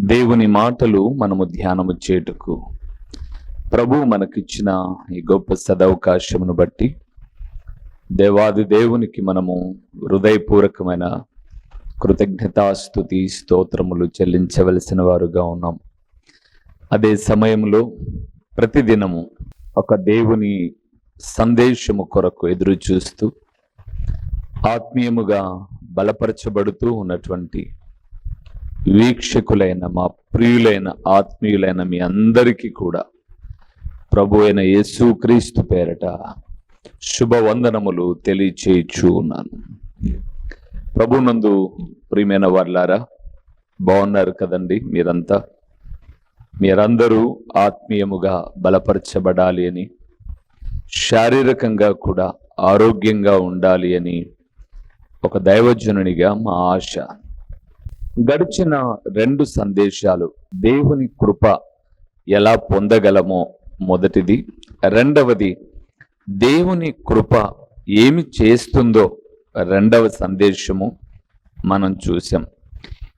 దేవుని మాటలు మనము ధ్యానము చేటుకు. ప్రభు మనకిచ్చిన ఈ గొప్ప సదవకాశమును బట్టి దేవాది దేవునికి మనము హృదయపూర్వకమైన కృతజ్ఞతాస్తుతి స్తోత్రములు చెల్లించవలసిన వారుగా ఉన్నాం. అదే సమయంలో ప్రతిదినము ఒక దేవుని సందేశము కొరకు ఎదురు చూస్తూ ఆత్మీయముగా బలపరచబడుతూ ఉన్నటువంటి వీక్షకులైన మా ప్రియులైన ఆత్మీయులైన మీ అందరికీ కూడా ప్రభు అయిన యేసుక్రీస్తు పేరట శుభవందనములు తెలియచేయచ్చు ఉన్నాను. ప్రభునందు ప్రియమైన వాళ్ళారా బాగున్నారు కదండి మీరంతా? మీరందరూ ఆత్మీయముగా బలపరచబడాలి అని శారీరకంగా కూడా ఆరోగ్యంగా ఉండాలి అని ఒక దైవజనునిగా మా ఆశ. గడిచిన రెండు సందేశాలు దేవుని కృప ఎలా పొందగలమో మొదటిది. రెండవది దేవుని కృప ఏమి చేస్తుందో రెండవ సందేశము మనం చూసాం.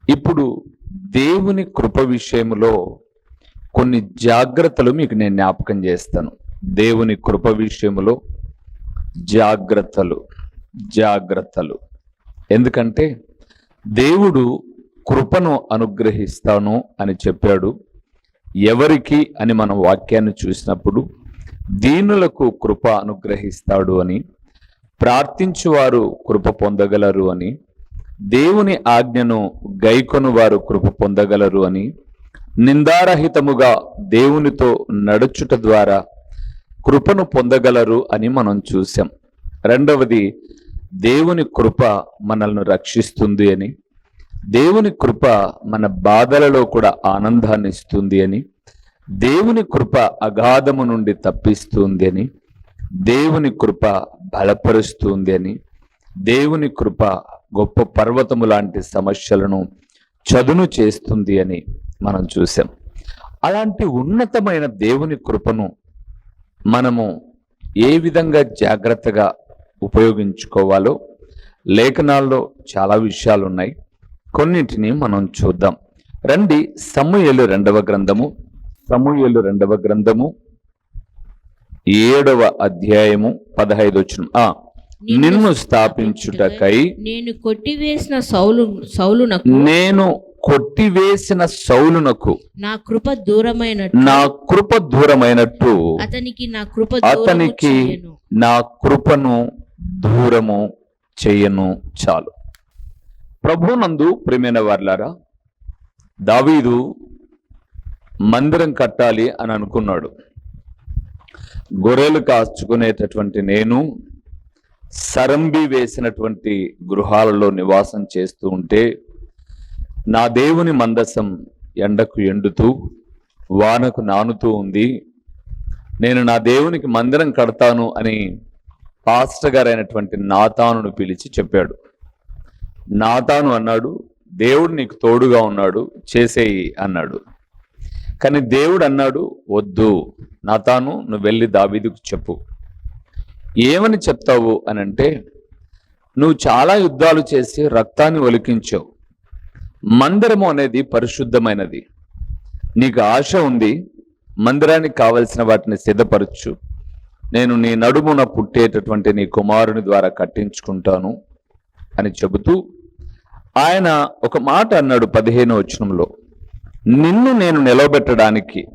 ఇప్పుడు దేవుని కృప విషయంలో కొన్ని జాగ్రత్తలు మీకు నేను జ్ఞాపకం చేస్తాను. దేవుని కృప విషయంలో జాగ్రత్తలు జాగ్రత్తలు. ఎందుకంటే దేవుడు కృపను అనుగ్రహిస్తాను అని చెప్పాడు. ఎవరికి అని మనం వాక్యాన్ని చూసినప్పుడు దీనులకు కృప అనుగ్రహిస్తాడు అని ప్రార్థించువారు కృప పొందగలరు అని దేవుని ఆజ్ఞను గైకొను వారు కృప పొందగలరు అని నిందారహితముగా దేవునితో నడుచుట ద్వారా కృపను పొందగలరు అని మనం చూసాం రెండవది దేవుని కృప మనల్ని రక్షిస్తుంది అని దేవుని కృప మన బాధలలో కూడా ఆనందాన్ని ఇస్తుంది అని దేవుని కృప అగాధము నుండి తప్పిస్తుంది అని దేవుని కృప బలపరుస్తుంది అని దేవుని కృప గొప్ప పర్వతము లాంటి సమస్యలను చదును చేస్తుంది అని మనం చూసాం. అలాంటి ఉన్నతమైన దేవుని కృపను మనము ఏ విధంగా జాగ్రత్తగా ఉపయోగించుకోవాలో లేఖనాల్లో చాలా విషయాలు ఉన్నాయి కొన్నింటిని మనం చూద్దాం. రండి సమూయేలు రెండవ గ్రంథము. సమూయేలు రెండవ గ్రంథము. ఏడవ అధ్యాయము పదహైదు వచ్చిన నిన్ను స్థాపించుటకై నేను కొట్టివేసిన సౌలు సౌలునకు నేను కొట్టివేసిన సౌలునకు నా కృప దూరమైన నా కృప దూరమైనట్టు అతనికి నా కృప అతనికి. నా కృపను దూరము చేయను చాలు. ప్రభునందు ప్రేమైన వర్లారా దావీదు మందిరం కట్టాలి అని అనుకున్నాడు. గొర్రెలు కాచుకునేటటువంటి నేను సరంబి వేసినటువంటి గృహాలలో నివాసం చేస్తూ ఉంటే నా దేవుని మందసం ఎండకు ఎండుతూ వానకు నానుతూ ఉంది. నేను నా దేవునికి మందిరం కడతాను అని పాస్టర్ గారైనటువంటి నాతానును పిలిచి చెప్పాడు. నాతాను అన్నాడు దేవుడు నీకు తోడుగా ఉన్నాడు చేసేయి అన్నాడు. కానీ దేవుడు అన్నాడు వద్దు నాతాను నువ్వు వెళ్ళి దావీదుకు చెప్పు. ఏమని చెప్తావు అని అంటే నువ్వు చాలా యుద్ధాలు చేసి రక్తాన్ని ఒలికించావు. మందిరము అనేది పరిశుద్ధమైనది. నీకు ఆశ ఉంది మందిరానికి కావలసిన వాటిని సిద్ధపరచు. నేను నీ నడుమున పుట్టేటటువంటి నీ కుమారుని ద్వారా కట్టించుకుంటాను అని చెబుతూ ఆయన ఒక మాట అన్నాడు పదిహేను వచనంలో. నిన్ను నేను నిలవబెట్టడానికి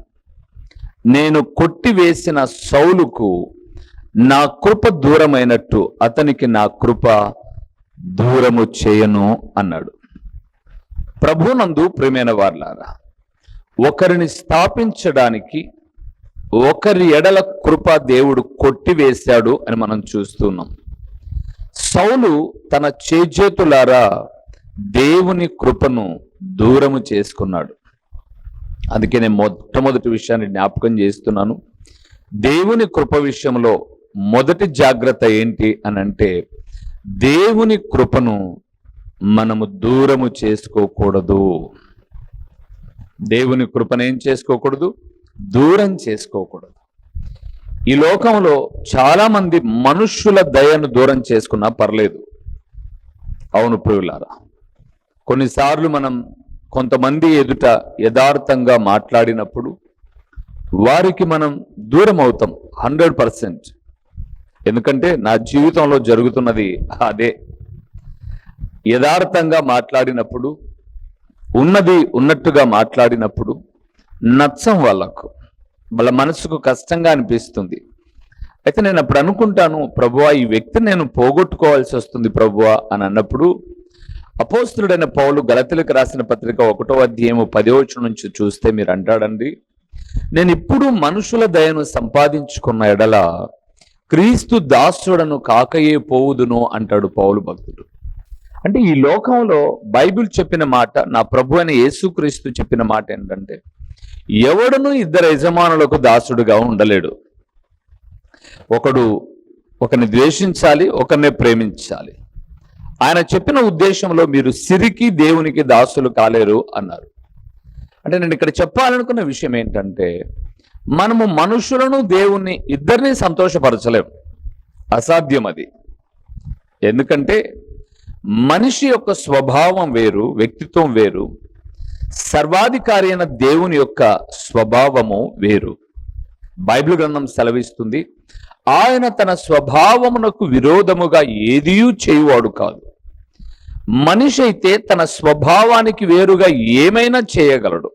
నేను కొట్టివేసిన సౌలుకు నా కృప దూరమైనట్టు అతనికి నా కృప దూరము చేయను అన్నాడు. ప్రభునందు ప్రేమైన వార్లారా ఒకరిని స్థాపించడానికి ఒకరి ఎడల కృప దేవుడు కొట్టివేశాడు అని మనం చూస్తున్నాం. సౌలు తన చేజేతులారా దేవుని కృపను దూరము చేసుకున్నాడు. అందుకే నేను మొట్టమొదటి విషయాన్ని జ్ఞాపకం చేస్తున్నాను. దేవుని కృప విషయంలో మొదటి జాగ్రత్త ఏంటి అని అంటే దేవుని కృపను మనము దూరము చేసుకోకూడదు. దేవుని కృపను ఏం చేసుకోకూడదు? దూరం చేసుకోకూడదు. ఈ లోకంలో చాలామంది మనుష్యుల దయను దూరం చేసుకున్నా పర్లేదు. అవును ప్రియులారా కొన్నిసార్లు మనం కొంతమంది ఎదుట యథార్థంగా మాట్లాడినప్పుడు వారికి మనం దూరం అవుతాం హండ్రెడ్ పర్సెంట్. ఎందుకంటే నా జీవితంలో జరుగుతున్నది అదే. యథార్థంగా మాట్లాడినప్పుడు ఉన్నది ఉన్నట్టుగా మాట్లాడినప్పుడు నచ్చం వాళ్ళకు వాళ్ళ మనసుకు కష్టంగా అనిపిస్తుంది. అయితే నేను అప్పుడు అనుకుంటాను ప్రభువా ఈ వ్యక్తిని నేను పోగొట్టుకోవాల్సి వస్తుంది ప్రభువా అని అన్నప్పుడు అపోస్తుడైన పౌలు గలతులకు రాసిన పత్రిక ఒకటో అధ్యాయము పదవచనం నుంచి చూస్తే మీరు అంటాడండి నేను ఇప్పుడు మనుషుల దయను సంపాదించుకున్న ఎడల క్రీస్తు దాసుడను కాకయే పోవుదును అంటాడు పౌలు భక్తుడు. అంటే ఈ లోకంలో బైబిల్ చెప్పిన మాట నా ప్రభు అయిన యేసుక్రీస్తు చెప్పిన మాట ఏంటంటే ఎవడును ఇద్దరు యజమానులకు దాసుడుగా ఉండలేడు. ఒకడు ఒకరిని ద్వేషించాలి ఒకరిని ప్రేమించాలి. ఆయన చెప్పిన ఉద్దేశంలో మీరు సిరికి దేవునికి దాసులు కాలేరు అన్నారు. అంటే నేను ఇక్కడ చెప్పాలనుకున్న విషయం ఏంటంటే మనము మనుషులను దేవుణ్ణి ఇద్దరిని సంతోషపరచలేం. అసాధ్యం అది. ఎందుకంటే మనిషి యొక్క స్వభావం వేరు వ్యక్తిత్వం వేరు సర్వాధికారి అయిన దేవుని యొక్క స్వభావము వేరు. బైబిల్ గ్రంథం సెలవిస్తుంది ఆయన తన స్వభావమునకు విరోధముగా ఏదియూ చేయువాడు కాదు. మనిషి అయితే తన స్వభావానికి వేరుగా ఏమైనా చేయగలడు.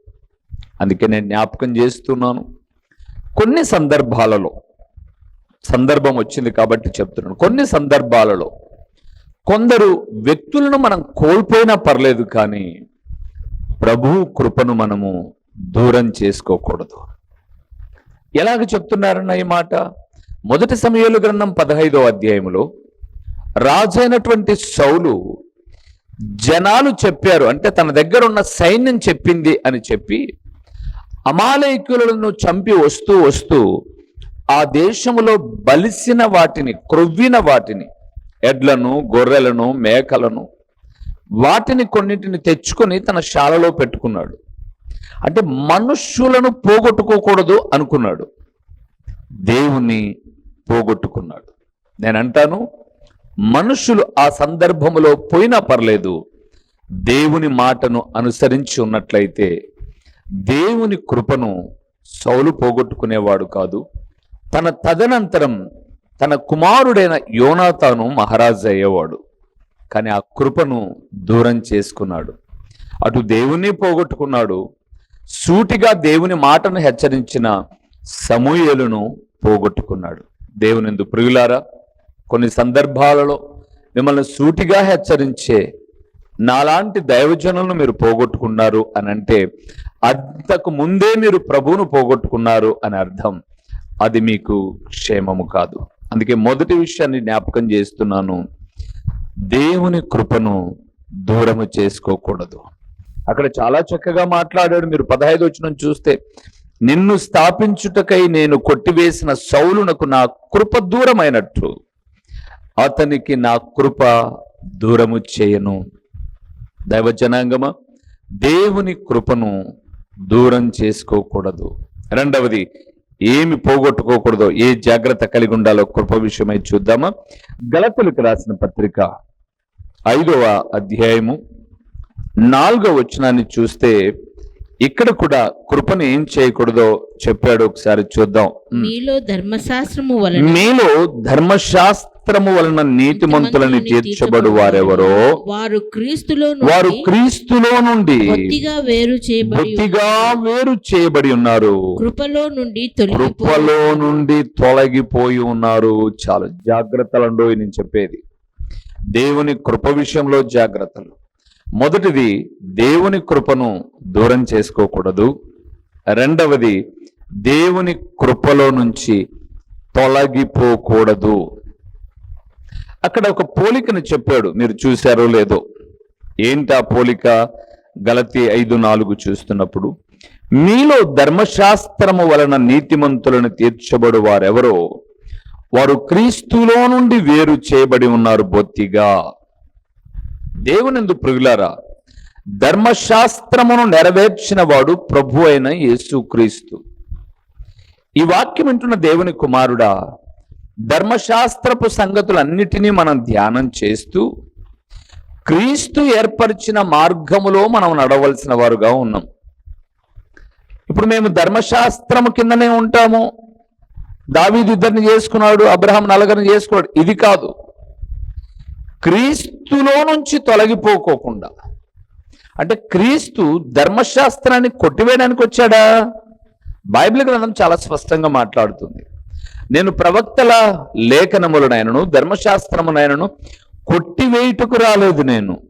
అందుకే నేను జ్ఞాపకం చేస్తున్నాను. కొన్ని సందర్భాలలో సందర్భం వచ్చింది కాబట్టి చెప్తున్నాను. కొన్ని సందర్భాలలో కొందరు వ్యక్తులను మనం కోల్పోయినా పర్లేదు కానీ ప్రభు కృపను మనము దూరం చేసుకోకూడదు. ఎలాగ చెప్తున్నారన్న ఈ మాట? మొదటి సమయాలు గ్రంథం పదహైదో అధ్యాయములో రాజైనటువంటి సౌలు జనాలు చెప్పారు. అంటే తన దగ్గర ఉన్న సైన్యం చెప్పింది అని చెప్పి అమాలయకులను చంపి వస్తూ వస్తూ ఆ దేశములో బలిసిన వాటిని క్రొవ్విన వాటిని ఎడ్లను గొర్రెలను మేకలను వాటిని కొన్నిటిని తెచ్చుకొని తన శాలలో పెట్టుకున్నాడు. అంటే మనుష్యులను పోగొట్టుకోకూడదు అనుకున్నాడు. దేవుణ్ణి పోగొట్టుకున్నాడు. నేను అంటాను మనుషులు ఆ సందర్భములో పోయినా పర్లేదు. దేవుని మాటను అనుసరించి ఉన్నట్లయితే దేవుని కృపను సౌలు పోగొట్టుకునేవాడు కాదు. తన తదనంతరం తన కుమారుడైన యోనాతాను మహారాజు అయ్యేవాడు. కానీ ఆ కృపను దూరం చేసుకున్నాడు. అటు దేవుణ్ణి పోగొట్టుకున్నాడు. సూటిగా దేవుని మాటను హెచ్చరించిన సమూయేలును పోగొట్టుకున్నాడు. దేవుని ఎందు ప్రియులారా కొన్ని సందర్భాలలో మిమ్మల్ని సూటిగా హెచ్చరించే నాలాంటి దైవజనులను మీరు పోగొట్టుకున్నారు అని అంటే అంతకు ముందే మీరు ప్రభువును పోగొట్టుకున్నారు అని అర్థం. అది మీకు క్షేమము కాదు. అందుకే మొదటి విషయాన్ని జ్ఞాపకం చేస్తున్నాను. దేవుని కృపను దూరము చేసుకోకూడదు. అక్కడ చాలా చక్కగా మాట్లాడాడు. మీరు పదహైదు వచ్చిన చూస్తే నిన్ను స్థాపించుటకై నేను కొట్టివేసిన సౌలునకు నా కృప దూరమైనట్టు. అతనికి నా కృప దూరము చేయను. దైవజనాంగమ దేవుని కృపను దూరం చేసుకోకూడదు. రెండవది ఏమి పోగొట్టుకోకూడదో ఏ జాగ్రత్త కలిగి ఉండాలో కృప విషయమై చూద్దామా. గలతులకు రాసిన పత్రిక ఐదవ అధ్యాయము నాలుగవ వచనాన్ని చూస్తే ఇక్కడ కూడా కృపను ఏం చేయకూడదో చెప్పాడు ఒకసారి చూద్దాం. మీలో ధర్మశాస్త్రము వలన మీలో ధర్మశాస్త్రము వలన నీతిమంతులని తీర్చబడు వారెవరో వారు క్రీస్తులో వారు క్రీస్తులో నుండి బొత్తిగా వేరు బొత్తిగా వేరు చేయబడి ఉన్నారు. కృపలో నుండి కృపలో నుండి తొలగిపోయి ఉన్నారు. చాలా జాగ్రత్తలండో నేను చెప్పేది. దేవుని కృప విషయంలో జాగ్రత్తలు. మొదటిది దేవుని కృపను దూరం చేసుకోకూడదు. రెండవది దేవుని కృపలో నుంచి తొలగిపోకూడదు. అక్కడ ఒక పోలికను చెప్పాడు. మీరు చూశారో లేదో. ఏంటి ఆ పోలిక? గలతి ఐదు నాలుగు చూస్తున్నప్పుడు మీలో ధర్మశాస్త్రము వలన నీతిమంతులను తీర్చబడు వారెవరో వారు క్రీస్తులో నుండి వేరు చేయబడి ఉన్నారు బొత్తిగా. దేవునిందు ప్రియులారా ధర్మశాస్త్రమును నెరవేర్చిన వాడు ప్రభు అయిన యేసుక్రీస్తు ఈ వాక్యం వింటున్న దేవుని కుమారుడా ధర్మశాస్త్రపు సంగతులన్నిటినీ మనం ధ్యానం చేస్తూ క్రీస్తు ఏర్పరిచిన మార్గములో మనం నడవలసిన వారుగా ఉన్నాం. ఇప్పుడు మేము ధర్మశాస్త్రము కిందనే ఉంటాము. దావీదు ఇద్దరిని చేసుకున్నాడు అబ్రహాం నలగరిని చేసుకున్నాడు. ఇది కాదు. క్రీస్తులో నుంచి తొలగిపోకోకుండా. అంటే క్రీస్తు ధర్మశాస్త్రాన్ని కొట్టివేయడానికి వచ్చాడా? బైబిల్ గ్రంథం చాలా స్పష్టంగా మాట్లాడుతుంది. నేను ప్రవక్తల లేఖనములనైనను ధర్మశాస్త్రమునైనను కొట్టివేయుటకు రాలేదు నేను.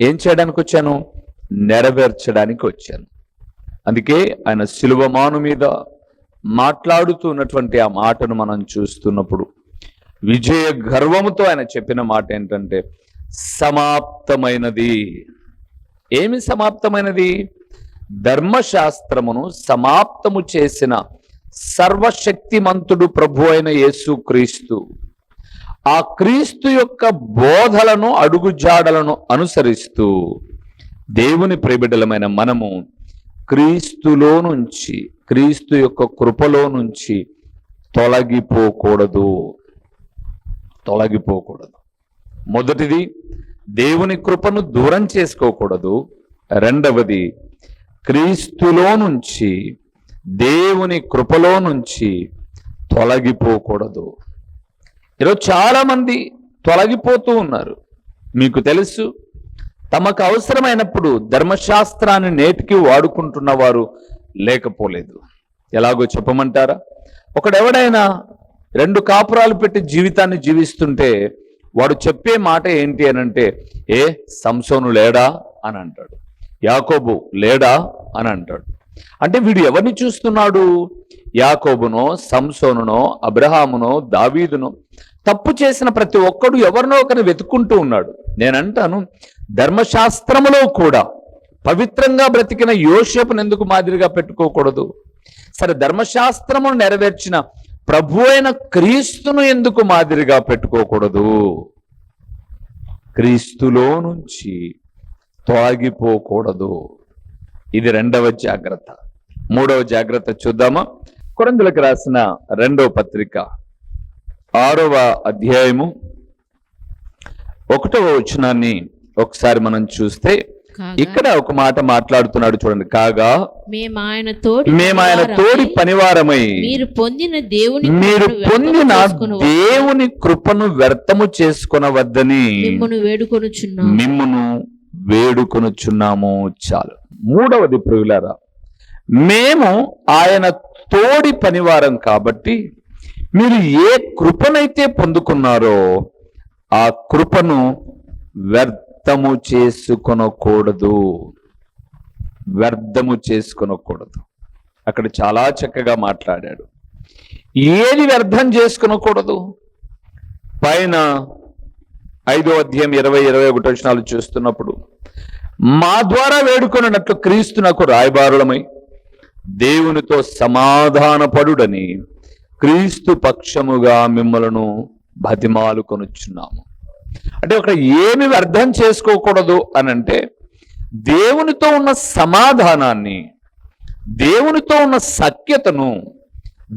ఏం చేయడానికి వచ్చాను? నెరవేర్చడానికి వచ్చాను. అందుకే ఆయన శిలువమాను మీద మాట్లాడుతున్నటువంటి ఆ మాటను మనం చూస్తున్నప్పుడు విజయ గర్వముతో ఆయన చెప్పిన మాట ఏంటంటే సమాప్తమైనది. ఏమి సమాప్తమైనది? ధర్మశాస్త్రమును సమాప్తము చేసిన సర్వశక్తిమంతుడు ప్రభు అయిన యేసు క్రీస్తు ఆ క్రీస్తు యొక్క బోధలను అడుగుజాడలను అనుసరిస్తూ దేవుని ప్రేబిడలమైన మనము క్రీస్తులో నుంచి క్రీస్తు యొక్క కృపలో నుంచి తొలగిపోకూడదు. తొలగిపోకూడదు. మొదటిది దేవుని కృపను దూరం చేసుకోకూడదు. రెండవది క్రీస్తులో నుంచి దేవుని కృపలో నుంచి తొలగిపోకూడదు. ఈరోజు చాలామంది తొలగిపోతూ ఉన్నారు. మీకు తెలుసు తమకు అవసరమైనప్పుడు ధర్మశాస్త్రాన్ని నేటికి వాడుకుంటున్న వారు లేకపోలేదు. ఎలాగో చెప్పమంటారా? ఒకడెవడైనా రెండు కాపురాలు పెట్టి జీవితాన్ని జీవిస్తుంటే వాడు చెప్పే మాట ఏంటి అని అంటే ఏ సంసోను లేడా అని అంటాడు. యాకోబు లేడా అని అంటాడు. అంటే వీడు ఎవరిని చూస్తున్నాడు? యాకోబునో సంసోనునో అబ్రహామునో దావీదునో. తప్పు చేసిన ప్రతి ఒక్కడు ఎవరినో ఒకరిని వెతుక్కుంటూ ఉన్నాడు. నేనంటాను ధర్మశాస్త్రములో కూడా పవిత్రంగా బ్రతికిన యోషపును ఎందుకు మాదిరిగా పెట్టుకోకూడదు? సరే ధర్మశాస్త్రమును నెరవేర్చిన ప్రభు అయిన క్రీస్తును ఎందుకు మాదిరిగా పెట్టుకోకూడదు? క్రీస్తులో నుంచి తొలగిపోకూడదు. ఇది రెండవ జాగ్రత్త. మూడవ జాగ్రత్త చూద్దామా? కొరందులకు రాసిన రెండవ పత్రిక ఆరవ అధ్యాయము ఒకటవ వచనాన్ని ఒకసారి మనం చూస్తే ఇక్కడ ఒక మాట మాట్లాడుతున్నాడు చూడండి. కాగా మేము ఆయన తోడి మేము ఆయన తోడి పనివారమై మీరు పొందిన దేవుని మీరు కృపను పొందిన. దేవుని కృపను వ్యర్థము చేసుకొనవద్దని మిమ్మును వేడుకొనుచున్నాం మిమ్మును వేడుకొనుచున్నాము. చాలు. మూడవది ప్రియులారా మేము ఆయన తోడి పనివారం కాబట్టి మీరు ఏ కృపనైతే పొందుకున్నారో ఆ కృపను వ్యర్థము చేసుకొనకూడదు. వ్యర్థము చేసుకొనకూడదు. అక్కడ చాలా చక్కగా మాట్లాడాడు. ఏది వ్యర్థం చేసుకునకూడదు? పైన ఐదో అధ్యాయం ఇరవై ఇరవై ఒకటి వచనాలు చూస్తున్నప్పుడు మా ద్వారా వేడుకొనున్నట్లు క్రీస్తు నాకు రాయబారులమై దేవునితో సమాధానపడుడని క్రీస్తు పక్షముగా మిమ్మలను బతిమాలు కొనుచున్నాము అంటే ఒక ఏమి వ్యర్థం చేసుకోకూడదు అని అంటే దేవునితో ఉన్న సమాధానాన్ని దేవునితో ఉన్న సఖ్యతను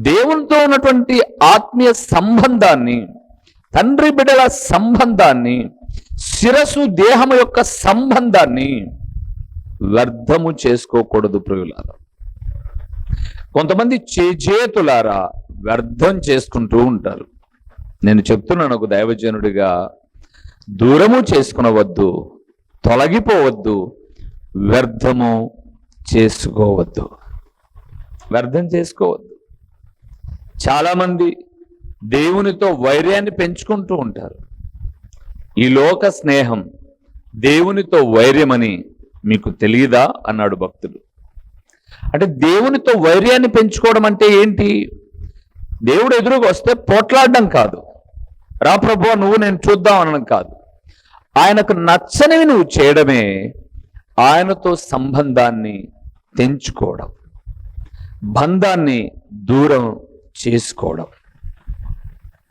దేవునితో ఉన్నటువంటి ఆత్మీయ సంబంధాన్ని తండ్రి బిడ్డల సంబంధాన్ని శిరసు దేహము యొక్క సంబంధాన్ని వ్యర్థము చేసుకోకూడదు ప్రియులారా. కొంతమంది చేజేతులారా వ్యర్థం చేసుకుంటూ ఉంటారు. నేను చెప్తున్నాను ఒక దైవజనుడిగా దూరము చేసుకునవద్దు తొలగిపోవద్దు వ్యర్థము చేసుకోవద్దు. వ్యర్థం చేసుకోవద్దు. చాలామంది దేవునితో వైర్యాన్ని పెంచుకుంటూ ఉంటారు. ఈ లోక స్నేహం దేవునితో వైర్యమని మీకు తెలియదా? అన్నాడు భక్తుడు అంటే దేవునితో వైర్యాన్ని పెంచుకోవడం అంటే ఏంటి? దేవుడు ఎదురుగా వస్తే పోట్లాడడం కాదు. రా ప్రభు నువ్వు నేను చూద్దాం అనడం కాదు. ఆయనకు నచ్చనివి నువ్వు చేయడమే ఆయనతో సంబంధాన్ని తెంచుకోవడం బంధాన్ని దూరం చేసుకోవడం.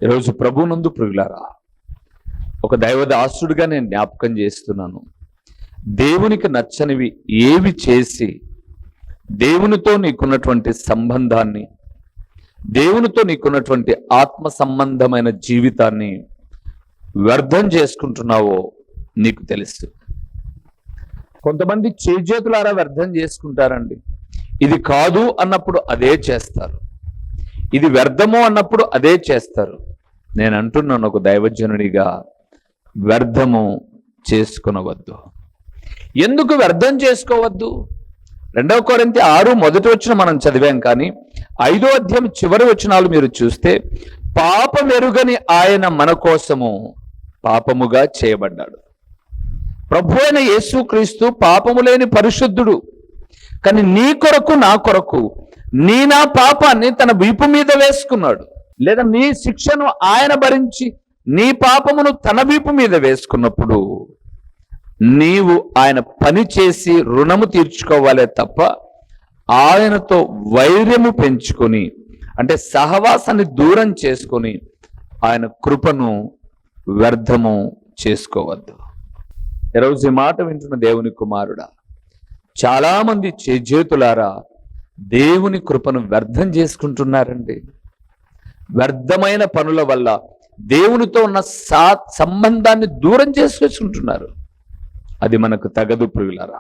ఈరోజు ప్రభు నందు ప్రియులారా ఒక దైవ దాసుడిగా నేను జ్ఞాపకం చేస్తున్నాను. దేవునికి నచ్చనివి ఏవి చేసి దేవునితో నీకున్నటువంటి సంబంధాన్ని దేవునితో నీకున్నటువంటి ఆత్మ సంబంధమైన జీవితాన్ని వ్యర్థం చేసుకుంటున్నావో నీకు తెలుసు. కొంతమంది చేజేతులారా వ్యర్థం చేసుకుంటారండి. ఇది కాదు అన్నప్పుడు అదే చేస్తారు. ఇది వ్యర్థము అన్నప్పుడు అదే చేస్తారు. నేను అంటున్నాను ఒక దైవజనుడిగా వ్యర్థము చేసుకునవద్దు. ఎందుకు వ్యర్థం చేసుకోవద్దు? రెండవ కొరింతి ఆరు మొదటి వచ్చిన మనం చదివాం కానీ ఐదో అధ్యాయం చివరి వచనాలు మీరు చూస్తే పాపమెరుగని ఆయన మన కోసము పాపముగా చేయబడ్డాడు. ప్రభు అయిన యేసుక్రీస్తు పాపము లేని పరిశుద్ధుడు. కానీ నీ కొరకు నా కొరకు నీ నా పాపాన్ని తన వీపు మీద వేసుకున్నాడు. లేదా నీ శిక్షను ఆయన భరించి నీ పాపమును తన వీపు మీద వేసుకున్నప్పుడు నీవు ఆయన పని చేసి రుణము తీర్చుకోవాలే తప్ప ఆయనతో వైర్యము పెంచుకొని అంటే సహవాసాన్ని దూరం చేసుకొని ఆయన కృపను వ్యర్థము చేసుకోవద్దు. ఈరోజు ఈ మాట వింటున్న దేవుని కుమారుడా చాలామంది చేజేతులారా దేవుని కృపను వ్యర్థం చేసుకుంటున్నారండి. వ్యర్థమైన పనుల వల్ల దేవునితో ఉన్న సా సంబంధాన్ని దూరం చేసుకుంటున్నారు అది మనకు తగదు ప్రియులారా.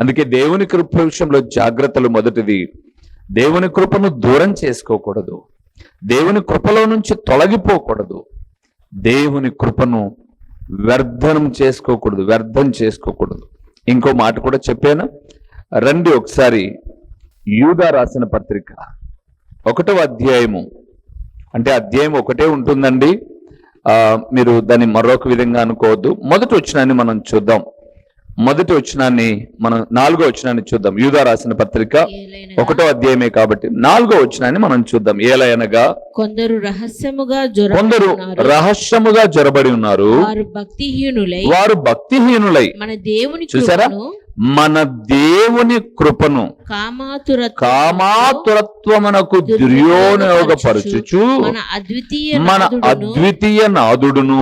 అందుకే దేవుని కృప విషయంలో జాగ్రత్తలు మొదటిది. దేవుని కృపను దూరం చేసుకోకూడదు. దేవుని కృపలో నుంచి తొలగిపోకూడదు. దేవుని కృపను వ్యర్థనం చేసుకోకూడదు వ్యర్థం చేసుకోకూడదు. ఇంకో మాట కూడా చెప్పాను. రండి ఒకసారి యూదా రాసిన పత్రిక ఒకటో అధ్యాయము. అంటే అధ్యాయం ఒకటే ఉంటుందండి. మీరు దాన్ని మరొక విధంగా అనుకోవద్దు. మొదటి వచ్చినాన్ని మనం చూద్దాం. మొదటి వచ్చినాన్ని మనం నాలుగో వచ్చినాన్ని చూద్దాం. యూదా రాసిన పత్రిక ఒకటో అధ్యాయమే కాబట్టి నాలుగో వచ్చినాన్ని మనం చూద్దాం. ఏలయనగా కొందరు రహస్యముగా కొందరు రహస్యముగా జొరబడి ఉన్నారు. వారు భక్తిహీనులై వారు భక్తిహీనులై మన దేవుని చూసారా? మన దేవుని కృపను కామాతురత్వముతో కామాతురత్వమునకు దుర్యోనయోగపరచుచు మన అద్వితీయ మన నాథుడును, అద్వితీయ నాదుడును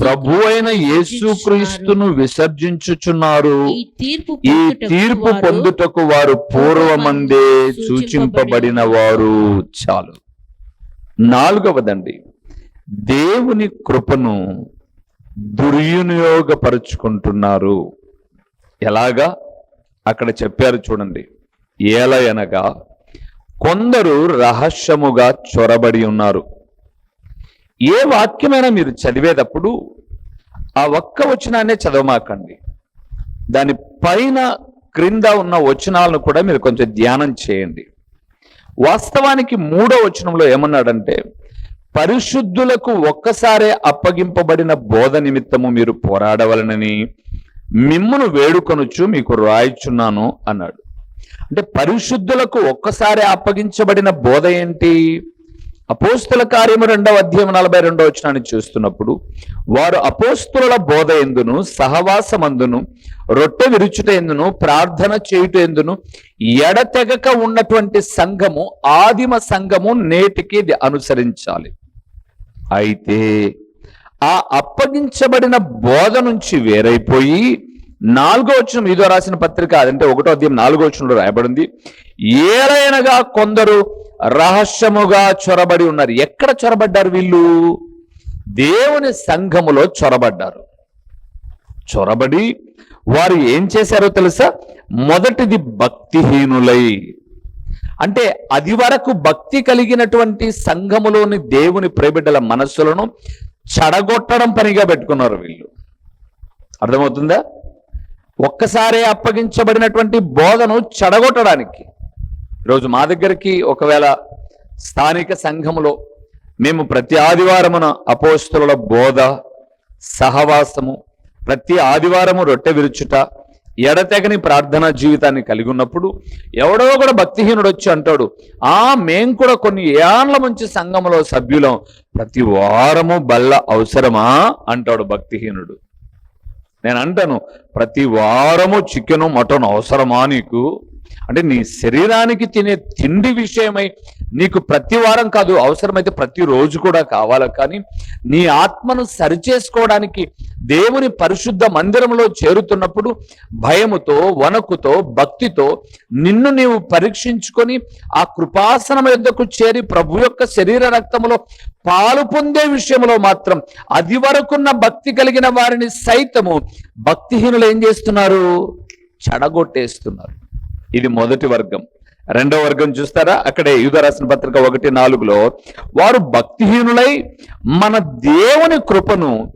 ప్రభు అయిన యేసుక్రీస్తును విసర్జించుచున్నారు. ఈ తీర్పు పొందుటకు వారు పూర్వమందే సూచింపబడిన వారు చాలు. నాలుగవదండి. దేవుని కృపను దుర్వినియోగపరుచుకుంటున్నారు. ఎలాగా అక్కడ చెప్పారు చూడండి. ఏలయనగా కొందరు రహస్యముగా చొరబడి ఉన్నారు. ఏ వాక్యమైనా మీరు చదివేటప్పుడు ఆ ఒక్క వచనాన్నే చదవమాకండి. దాని పైన క్రింద ఉన్న వచనాలను కూడా మీరు కొంచెం ధ్యానం చేయండి. వాస్తవానికి మూడో వచనంలో ఏమన్నాడంటే పరిశుద్ధులకు ఒక్కసారే అప్పగింపబడిన బోధ నిమిత్తము మీరు పోరాడవలనని మిమ్మును వేడుకొనుచు మీకు రాయిచున్నాను అన్నాడు. అంటే పరిశుద్ధులకు ఒక్కసారి అప్పగించబడిన బోధ ఏంటి? అపోస్తుల కార్యము రెండవ అధ్యాయం నలభై రెండవ వచనాన్ని చూస్తున్నప్పుడు వారు అపోస్తుల బోధ ఎందును సహవాసమందును రొట్టె విరుచుట ఎందును ప్రార్థన చేయుట ఎందును ఎడతెగక ఉన్నటువంటి సంఘము ఆదిమ సంఘము నేటికి అనుసరించాలి. అయితే ఆ అప్పగించబడిన బోధ నుంచి వేరైపోయి నాలుగో వచ్చిన ఇదో రాసిన పత్రిక అదంటే ఒకటో అధ్యాయం నాలుగో వచ్చినలో రాయబడింది. ఏలైనగా కొందరు రహస్యముగా చొరబడి ఉన్నారు. ఎక్కడ చొరబడ్డారు వీళ్ళు? దేవుని సంఘములో చొరబడ్డారు. చొరబడి వారు ఏం చేశారో తెలుసా? మొదటిది భక్తిహీనులై. అంటే అది వరకు భక్తి కలిగినటువంటి సంఘములోని దేవుని ప్రేబిడ్డల మనస్సులను చెడగొట్టడం పనిగా పెట్టుకున్నారు వీళ్ళు. అర్థమవుతుందా? ఒక్కసారే అప్పగించబడినటువంటి బోధను చెడగొట్టడానికి. ఈరోజు మా దగ్గరికి ఒకవేళ స్థానిక సంఘములో మేము ప్రతి ఆదివారమున అపోస్తుల బోధ సహవాసము ప్రతి ఆదివారము రొట్టె విరుచుట ఎడతెగని ప్రార్థనా జీవితాన్ని కలిగి ఉన్నప్పుడు ఎవడో కూడా భక్తిహీనుడు వచ్చి అంటాడు ఆ మేం కూడా కొన్ని ఏళ్ళ మంచి సంఘములో సభ్యులం ప్రతి వారము బల్ల అవసరమా? అంటాడు భక్తిహీనుడు. నేను అంటాను ప్రతి వారము చికెను మటన్ అవసరమా నీకు? అంటే నీ శరీరానికి తినే తిండి విషయమై నీకు ప్రతి వారం కాదు అవసరమైతే ప్రతి రోజు కూడా కావాలి? కానీ నీ ఆత్మను సరిచేసుకోవడానికి దేవుని పరిశుద్ధ మందిరంలో చేరుతున్నప్పుడు భయముతో వణకుతో భక్తితో నిన్ను నీవు పరీక్షించుకొని ఆ కృపాసనం యొద్దకు చేరి ప్రభు యొక్క శరీర రక్తములో పాలు పొందే విషయంలో మాత్రం అది వరకున్న భక్తి కలిగిన వారిని సైతము భక్తిహీనులు ఏం చేస్తున్నారు? చెడగొట్టేస్తున్నారు. ఇది మొదటి వర్గం. రెండో వర్గం చూస్తారా? అక్కడే యూద రాసిన పత్రిక ఒకటి నాలుగులో వారు భక్తిహీనులై మన దేవుని కృపను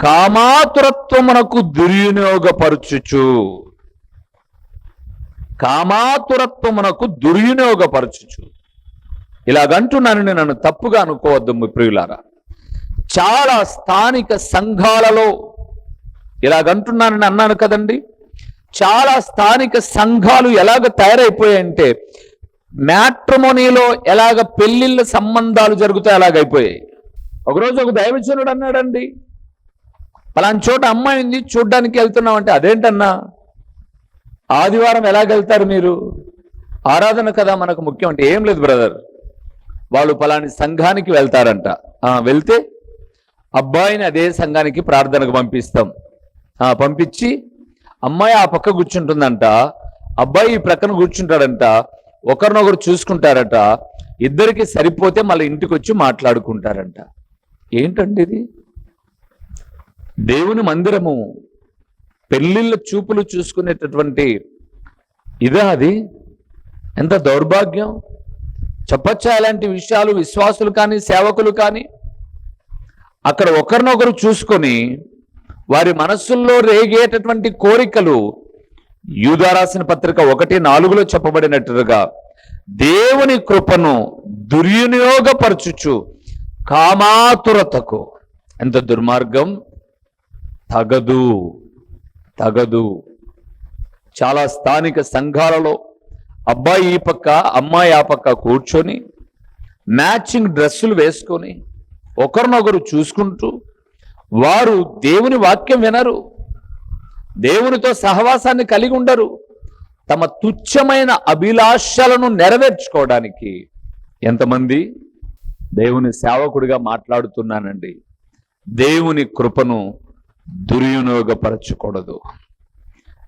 కామాతురత్వమునకు దుర్వినియోగపరచుచు. కామాతురత్వమునకు దుర్వినియోగపరచుచు. ఇలాగంటున్నాను నేను నన్ను తప్పుగా అనుకోవద్దు ప్రియులారా. చాలా స్థానిక సంఘాలలో ఇలాగంటున్నానని అన్నాను కదండి. చాలా స్థానిక సంఘాలు ఎలాగ తయారైపోయాయంటే మ్యాట్రిమోనీలో ఎలాగ పెళ్ళిళ్ళ సంబంధాలు జరుగుతాయి అలాగైపోయాయి. ఒకరోజు ఒక దైవజనుడు అన్నాడండి పలాని చోట అమ్మాయి ఉంది చూడ్డానికి వెళ్తున్నాం అంటే అదేంటన్నా? ఆదివారం ఎలాగెళ్తారు మీరు? ఆరాధన కదా మనకు ముఖ్యం అంటే ఏం లేదు బ్రదర్. వాళ్ళు పలాని సంఘానికి వెళ్తారంట. వెళ్తే అబ్బాయిని అదే సంఘానికి ప్రార్థనకు పంపిస్తాం. పంపించి అమ్మాయి ఆ పక్క కూర్చుంటుందంట అబ్బాయి ఈ ప్రక్కన కూర్చుంటాడంట ఒకరినొకరు చూసుకుంటారట ఇద్దరికి సరిపోతే మళ్ళీ ఇంటికి వచ్చి మాట్లాడుకుంటారంట. ఏంటండి ఇది? దేవుని మందిరము పెళ్ళిళ్ళ చూపులు చూసుకునేటటువంటి ఇదా అది? ఎంత దౌర్భాగ్యం! చెప్పచ్చా అలాంటి విషయాలు విశ్వాసులు కానీ సేవకులు కానీ అక్కడ ఒకరినొకరు చూసుకొని వారి మనస్సుల్లో రేగేటటువంటి కోరికలు యూదా రాసిన పత్రిక ఒకటి నాలుగులో చెప్పబడినట్టుగా దేవుని కృపను దుర్వినియోగపరచుచు కామాతురతకు. ఎంత దుర్మార్గం? తగదు తగదు. చాలా స్థానిక సంఘాలలో అబ్బాయి ఈ పక్క అమ్మాయి ఆ పక్క కూర్చొని మ్యాచింగ్ డ్రెస్సులు వేసుకొని ఒకరినొకరు చూసుకుంటూ వారు దేవుని వాక్యం వినరు. దేవునితో సహవాసాన్ని కలిగి ఉండరు. తమ తుచ్చమైన అభిలాషలను నెరవేర్చుకోవడానికి ఎంతమంది దేవుని సేవకుడిగా మాట్లాడుతున్నానండి. దేవుని కృపను దుర్వినియోగపరచకూడదు.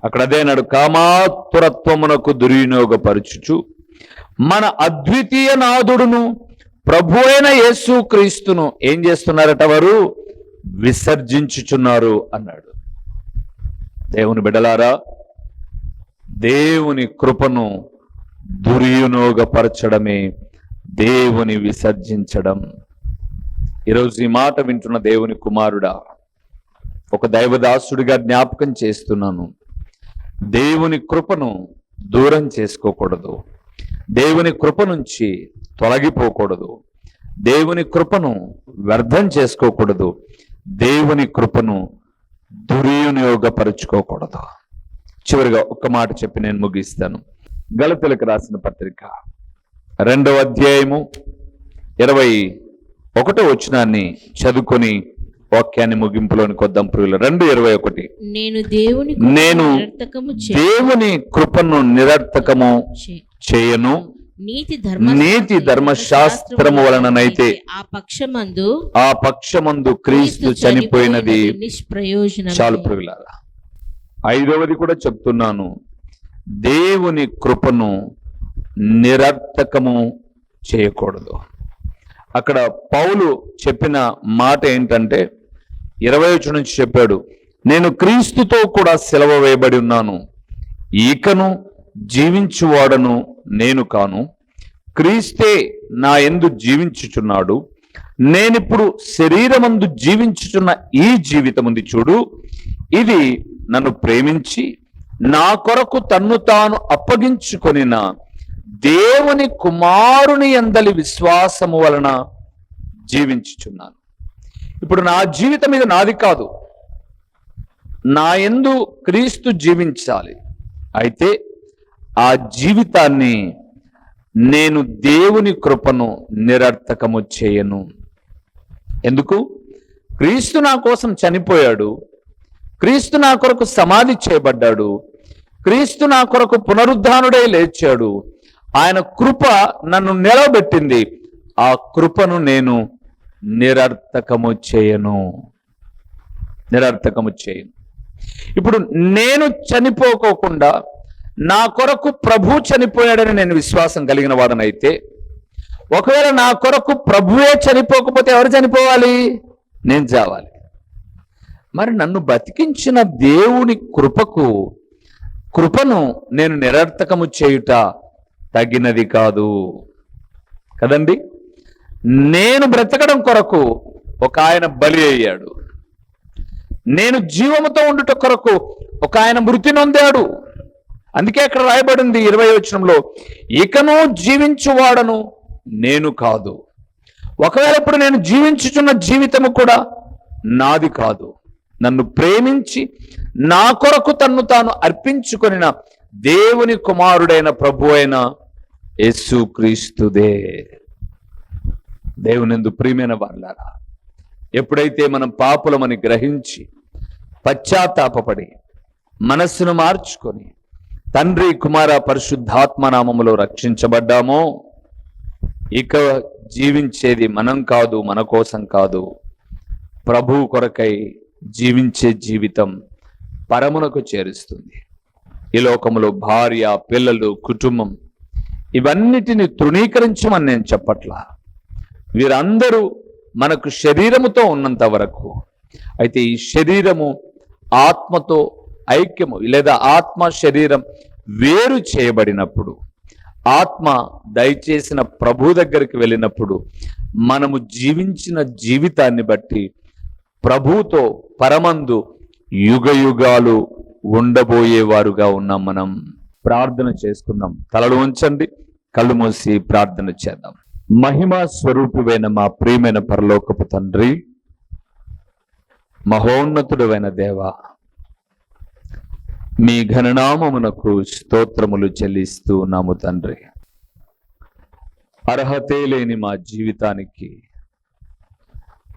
అక్కడ అదేనాడు కామాతురత్వమునకు దుర్వినియోగపరచుచు మన అద్వితీయ నాదుడును ప్రభు అయిన యేసు క్రీస్తును ఏం చేస్తున్నారట వారు? విసర్జించుచున్నారు అన్నాడు. దేవుని బిడలారా దేవుని కృపను దుర్వినియోగపరచడమే దేవుని విసర్జించడం. ఈరోజు ఈ మాట వింటున్న దేవుని కుమారుడా ఒక దైవదాసుడిగా జ్ఞాపకం చేస్తున్నాను. దేవుని కృపను దూరం చేసుకోకూడదు. దేవుని కృప నుంచి తొలగిపోకూడదు. దేవుని కృపను వ్యర్థం చేసుకోకూడదు. దేవుని కృపను దుర్వినియోగపరుచుకోకూడదు. చివరిగా ఒక్క మాట చెప్పి నేను ముగిస్తాను. గలతులకు రాసిన పత్రిక రెండవ అధ్యాయము ఇరవై ఒకటో వచనాన్ని చదువుకొని వాక్యాన్ని ముగింపులోని కొద్దాం ప్రియులు. రెండు ఇరవై ఒకటి. నేను దేవుని నేను దేవుని కృపను నిరర్థకము చేయను. నీతి ధర్మ నీతి ధర్మశాస్త్రము వలననైతే ఆ పక్షమందు ఆ పక్షమందు క్రీస్తు చనిపోయినది నిష్ప్రయోజనం చాలు ప్రియులారా. ఐదవది కూడా చెప్తున్నాను. దేవుని కృపను నిరర్థకము చేయకూడదు. అక్కడ పౌలు చెప్పిన మాట ఏంటంటే ఇరవై నుంచి చెప్పాడు నేను క్రీస్తుతో కూడా సెలవు వేయబడి ఉన్నాను. ఈకను జీవించువాడను నేను కాను. క్రీస్తే నా ఎందు జీవించుచున్నాడు. నేనిప్పుడు శరీరమందు జీవించుచున్న ఈ జీవితం ఉంది చూడు. ఇది నన్ను ప్రేమించి నా కొరకు తన్ను తాను అప్పగించుకొనిన దేవుని కుమారుని ఎందలి విశ్వాసము వలన జీవించుచున్నాను. ఇప్పుడు నా జీవితం ఇది నాది కాదు. నా ఎందు క్రీస్తు జీవించాలి. అయితే ఆ జీవితాన్ని నేను దేవుని కృపను నిరర్థకము చేయను. ఎందుకు? క్రీస్తు నా కోసం చనిపోయాడు. క్రీస్తు నా కొరకు సమాధి చేయబడ్డాడు. క్రీస్తు నా కొరకు పునరుద్ధానుడే లేచాడు. ఆయన కృప నన్ను నిలబెట్టింది. ఆ కృపను నేను నిరర్థకము చేయను. నిరర్థకము చేయను. ఇప్పుడు నేను చనిపోకోకుండా నా కొరకు ప్రభు చనిపోయాడని నేను విశ్వాసం కలిగిన వాడనైతే ఒకవేళ నా కొరకు ప్రభువే చనిపోకపోతే ఎవరు చనిపోవాలి? నేను చావాలి. మరి నన్ను బతికించిన దేవుని కృపకు కృపను నేను నిరర్థకము చేయుట తగినది కాదు. కదండి? నేను బ్రతకడం కొరకు ఒక ఆయన బలి అయ్యాడు. నేను జీవముతో ఉండుట కొరకు ఒక ఆయన మృతి నొందాడు. అందుకే అక్కడ రాయబడింది ఇరవై వచనంలో ఇకను జీవించువాడను నేను కాదు. ఒకవేళ ఇప్పుడు నేను జీవించుచున్న జీవితము కూడా నాది కాదు. నన్ను ప్రేమించి నా కొరకు తన్ను తాను అర్పించుకొనిన దేవుని కుమారుడైన ప్రభు అయిన యేసుక్రీస్తుదే దేవునిందు ప్రియమైన వాళ్ళారా ఎప్పుడైతే మనం పాపులమని గ్రహించి పశ్చాత్తాపపడి మనస్సును మార్చుకొని తండ్రి కుమార పరిశుద్ధాత్మ నామములో రక్షించబడ్డామో. ఇక జీవించేది మనం కాదు మన కోసం కాదు. ప్రభు కొరకై జీవించే జీవితం పరమునకు చేరుస్తుంది. ఈ లోకములో భార్య పిల్లలు కుటుంబం ఇవన్నిటిని తృణీకరించమని నేను చెప్పట్లా. వీరందరూ మనకు శరీరముతో ఉన్నంత వరకు. అయితే ఈ శరీరము ఆత్మతో ఐక్యము లేదా ఆత్మ శరీరం వేరు చేయబడినప్పుడు ఆత్మ దయచేసిన ప్రభు దగ్గరికి వెళ్ళినప్పుడు మనము జీవించిన జీవితాన్ని బట్టి ప్రభుతో పరమందు యుగ యుగాలు ఉండబోయేవారుగా ఉన్నాం మనం. ప్రార్థన చేసుకుందాం. తలలు ఉంచండి కళ్ళు మూసి ప్రార్థన చేద్దాం. మహిమా స్వరూపువైన మా ప్రియమైన పరలోకపు తండ్రి మహోన్నతుడైన దేవ మీ ఘననామమునకు స్తోత్రములు చెల్లిస్తూ ఉన్నాము తండ్రి. అర్హతే లేని మా జీవితానికి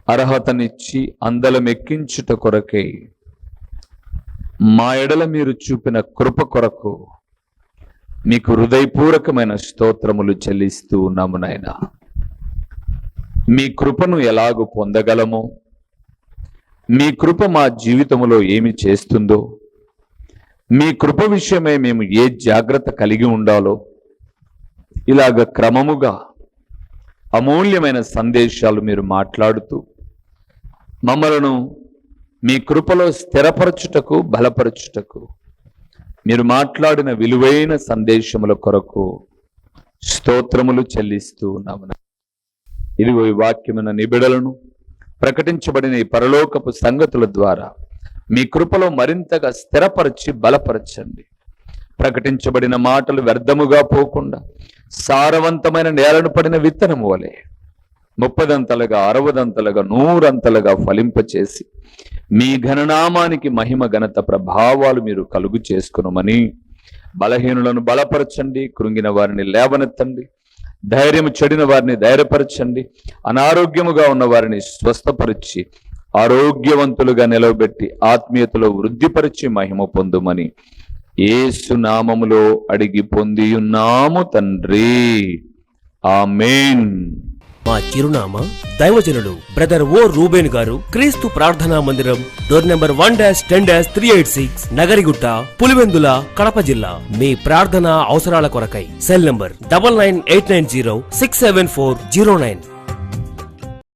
అర్హతనిచ్చి అందలమెక్కించుట కొరకై మా ఎడల మీరు చూపిన కృప కొరకు మీకు హృదయపూర్వకమైన స్తోత్రములు చెల్లిస్తూ ఉన్నాము నాయన. మీ కృపను ఎలాగూ పొందగలమో? మీ కృప మా జీవితములో ఏమి చేస్తుందో మీ కృప విషయమే మేము ఏ జాగ్రత్త కలిగి ఉండాలో ఇలాగ క్రమముగా అమూల్యమైన సందేశాలు మీరు మాట్లాడుతూ మమ్మలను మీ కృపలో స్థిరపరచుటకు బలపరచుటకు మీరు మాట్లాడిన విలువైన సందేశముల కొరకు స్తోత్రములు చెల్లిస్తూ ఉన్నాము ఇదిగో ఈ వాక్యమైన నిబిడలను ప్రకటించబడిన ఈ పరలోకపు సంగతుల ద్వారా మీ కృపలో మరింతగా స్థిరపరచి బలపరచండి. ప్రకటించబడిన మాటలు వ్యర్థముగా పోకుండా సారవంతమైన నేలను పడిన విత్తనము వలె ముప్పదంతలుగా అరవదంతలుగా నూరంతలుగా ఫలింపచేసి మీ ఘననామానికి మహిమ ఘనత ప్రభావాలు మీరు కలుగు చేసుకునమని బలహీనులను బలపరచండి కృంగిన వారిని లేవనెత్తండి ధైర్యము చెడిన వారిని ధైర్యపరచండి అనారోగ్యముగా ఉన్న వారిని స్వస్థపరిచి ఆరోగ్యవంతులుగా నిలవబెట్టి ఆత్మీయతలో వృద్ధిపరిచి మహిమ పొందుమని ఏసు నామములో అడిగి పొంది ఉన్నాము తండ్రి. ఆమెన్. మా చిరునామా దైవజనుడు బ్రదర్ ఓ రూబేన్ గారు క్రీస్తు ప్రార్థనా మందిరం door number one dash ten dash three eight six Nagarigutta Pulivendula Kadapa జిల్లా. మీ ప్రార్థనా అవసరాల కొరకై cell number double nine eight nine zero six seven four zero nine.